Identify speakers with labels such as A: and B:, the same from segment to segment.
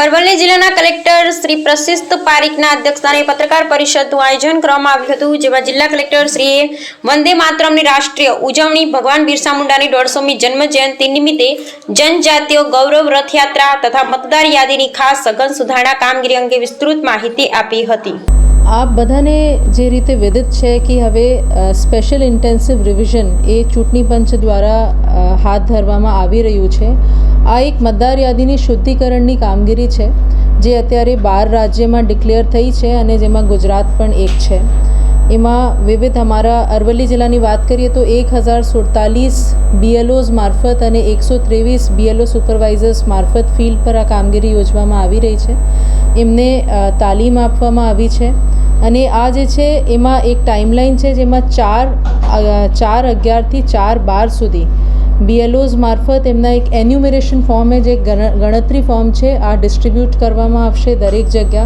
A: અરવલ્લી જિલ્લાના કલેક્ટર શ્રી પ્રશિસ્ત પારીખના અધ્યક્ષસ્થાને પત્રકાર પરિષદનું આયોજન કરવામાં આવ્યું હતું, જેમાં જિલ્લા કલેક્ટર શ્રીએ વંદે માતરમની રાષ્ટ્રીય ઉજવણી, ભગવાન બિરસા મુંડાની દોઢસોમી જન્મ જયંતિ નિમિત્તે જનજાતિઓ ગૌરવ રથયાત્રા તથા મતદાર યાદીની ખાસ સઘન સુધારણા કામગીરી અંગે વિસ્તૃત માહિતી આપી હતી.
B: આપ બધાને જે રીતે વિદિત છે કે હવે સ્પેશિયલ ઇન્ટેન્સિવ રિવિઝન એ ચૂંટણી પંચ દ્વારા હાથ ધરવામાં આવી રહ્યું છે. આ એક મતદાર યાદીની શુદ્ધિકરણની કામગીરી છે, જે અત્યારે બાર રાજ્યમાં ડિક્લેર થઈ છે અને જેમાં ગુજરાત પણ એક છે. એમાં વિવિધ અમારા અરવલ્લી જિલ્લાની વાત કરીએ તો એક હજાર સુડતાલીસ બીએલઓઝ મારફત અને એકસો ત્રેવીસ બીએલઓ સુપરવાઇઝર્સ મારફત ફિલ્ડ પર આ કામગીરી યોજવામાં આવી રહી છે. એમને તાલીમ આપવામાં આવી છે. અને આ જે છે, એમાં એક ટાઈમલાઈન છે જેમાં ચાર ચાર અગિયારથી ચાર બાર સુધી બીએલઓઝ મારફત એમના એક એન્યુમેરેશન ફોર્મ જે ગણ- ગણતરી ફોર્મ છે, આ ડિસ્ટ્રીબ્યુટ કરવામાં આવશે દરેક જગ્યા.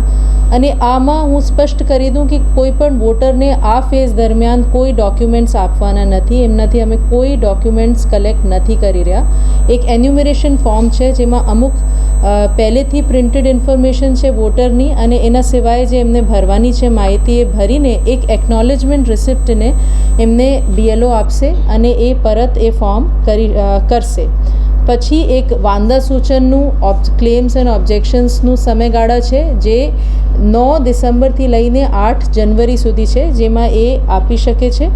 B: અને આમાં હું સ્પષ્ટ કરી દઉં કે કોઈ પણ વોટરને આ ફેઝ દરમિયાન કોઈ ડોક્યુમેન્ટ્સ આપવાના નથી. એમનાથી અમે કોઈ ડોક્યુમેન્ટ્સ કલેક્ટ નથી કરી રહ્યા. એક એન્યુમેરેશન ફોર્મ છે, જેમાં અમુક પહેલેથી પ્રિન્ટેડ ઇન્ફોર્મેશન છે વોટરની અને એના સિવાય જે એમને ભરવાની છે માહિતી એ ભરીને એક એકનોલેજમેન્ટ રિસિપ્ટને એમને બીએલઓ આપશે અને એ પરત એ ફોર્મ કરી કરશે. પછી એક વાંદા સૂચનનું ઓબ ક્લેમ્સ એન્ડ ઓબ્જેક્શન્સનું સમયગાળા છે, જે નવ ડિસેમ્બરથી લઈને આઠ જનવરી સુધી છે, જેમાં એ આપી શકે છે.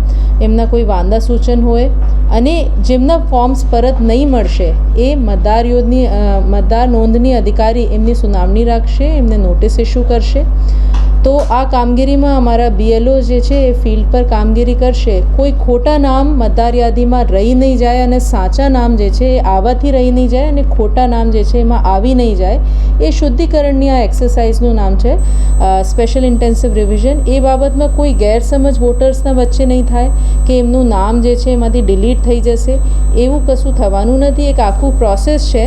B: એમના કોઈ વાંદા સૂચન હોય અને જેમના ફોર્મ્સ પરત નહીં મળશે, એ મતદાર યોજની મતદાર નોંધની અધિકારી એમની સુનાવણી રાખશે, એમને નોટિસ ઇસ્યુ કરશે. તો આ કામગીરીમાં અમારા બીએલઓ જે છે એ ફિલ્ડ પર કામગીરી કરશે. કોઈ ખોટા નામ મતદાર યાદીમાં રહી નહીં જાય અને સાચા નામ જે છે એ આવાથી રહી નહીં જાય અને ખોટા નામ જે છે એમાં આવી નહીં જાય, એ શુદ્ધિકરણની આ એક્સરસાઇઝનું નામ છે સ્પેશિયલ ઇન્ટેન્સિવ રિવિઝન એ બાબતમાં કોઈ ગેરસમજ વોટર્સના વચ્ચે નહીં થાય કે એમનું નામ જે છે એમાંથી ડિલીટ થઈ જશે. એવું કશું થવાનું નથી. એક આખું પ્રોસેસ છે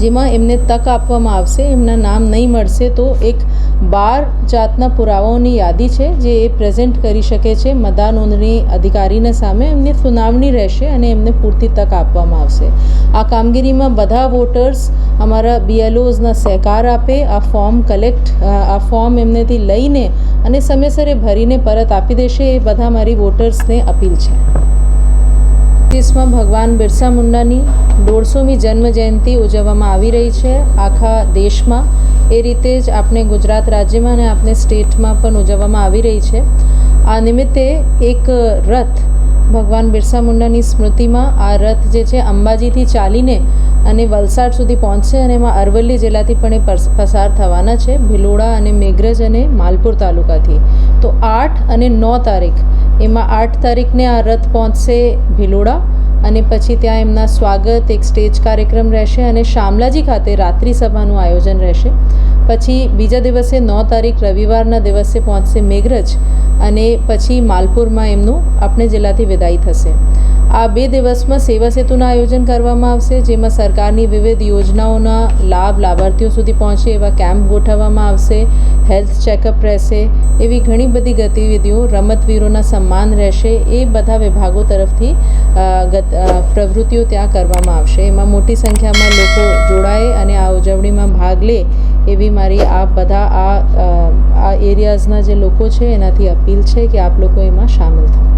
B: જેમાં એમને તક આપવામાં આવશે, એમના નામ નહીં મળશે તો એક બાર જાતના પુરાવાઓની યાદી છે જે એ પ્રેઝન્ટ કરી શકે છે. મતદાર નોંધણી અધિકારીને સામે એમની સુનાવણી રહેશે અને એમને પૂરતી તક આપવામાં આવશે. આ કામગીરીમાં બધા વોટર્સ અમારા બીએલઓઝના સહકાર આપે, આ ફોર્મ કલેક્ટ આ ફોર્મ એમનેથી લઈને અને સમયસર ભરીને પરત આપી દેશે એ બધા મારી વોટર્સને અપીલ છે. દેશમાં ભગવાન બિરસા મુંડાની દોઢસોમી જન્મ જયંતિ ઉજવવામાં આવી રહી છે આખા દેશમાં. એ રીતે જ આપણે ગુજરાત રાજ્યમાં અને આપણે સ્ટેટમાં પણ ઉજવવામાં આવી રહી છે. આ નિમિત્તે એક રથ ભગવાન બિરસા મુંડાની સ્મૃતિમાં આ રથ જે છે અંબાજીથી ચાલીને અને વલસાડ સુધી પહોંચશે અને એમાં અરવલ્લી જિલ્લાથી પણ એ પસ- પસાર થવાના છે. ભિલોડા અને મેઘરજ અને માલપુર તાલુકાથી. તો આઠ અને નવ તારીખ એમાં આઠ તારીખને આ રથ પહોંચશે ભિલોડા અને પછી ત્યાં એમના સ્વાગત, એક સ્ટેજ કાર્યક્રમ રહેશે અને શામલાજી ખાતે રાત્રિ સભાનું આયોજન રહેશે. પછી બીજા દિવસે નવ તારીખ રવિવારના દિવસે પહોંચશે મેઘરજ અને પછી માલપુરમાં એમનું આપણે જિલ્લાથી વિદાય થશે. આ બે દિવસમાં સેવા સેતુનું આયોજન કરવામાં આવશે, જેમાં સરકારની વિવિધ યોજનાઓના લાભ લાભાર્થીઓ સુધી પહોંચે એવા કેમ્પ ગોઠવવામાં આવશે, હેલ્થ ચેકઅપ રહેશે, એવી ઘણી બધી ગતિવિધિઓ રમતવીરોના સન્માન રહેશે, એ બધા વિભાગો તરફથી પ્રવૃત્તિઓ ત્યાં કરવામાં આવશે. એમાં મોટી સંખ્યામાં લોકો જોડાય અને આ ઉજવણીમાં ભાગ લે એવી મારી આ બધા આ એરિયાઝના જે લોકો છે, એનાથી અપીલ છે કે આપ લોકો એમાં સામેલ થાઓ.